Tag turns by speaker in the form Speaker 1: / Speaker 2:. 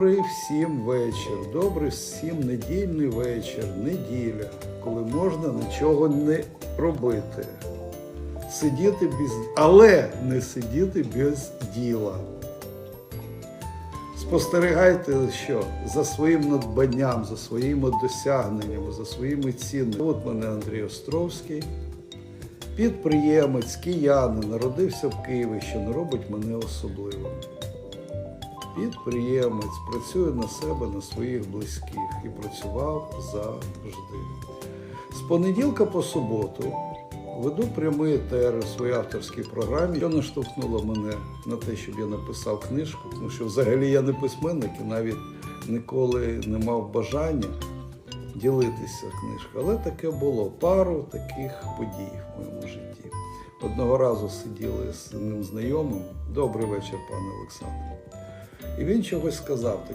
Speaker 1: Добрий всім вечір, добрий всім недільний вечір, неділя, коли можна нічого не робити. Сидіти без, але не сидіти без діла. Спостерігайте, що за своїм надбанням, за своїми досягненнями, за своїми цінами. От мене Андрій Островський, підприємець, киянин, народився в Києві, що не робить мене особливим підприємець, працює на себе, на своїх близьких і працював завжди. З понеділка по суботу веду прямий етер у своїй авторській програмі, що наштовхнуло мене на те, щоб я написав книжку, тому що взагалі я не письменник і навіть ніколи не мав бажання ділитися книжкою. Але таке було пару таких подій в моєму житті. Одного разу сиділи з одним знайомим. Добрий вечір, пане Олександре. І він чогось сказав.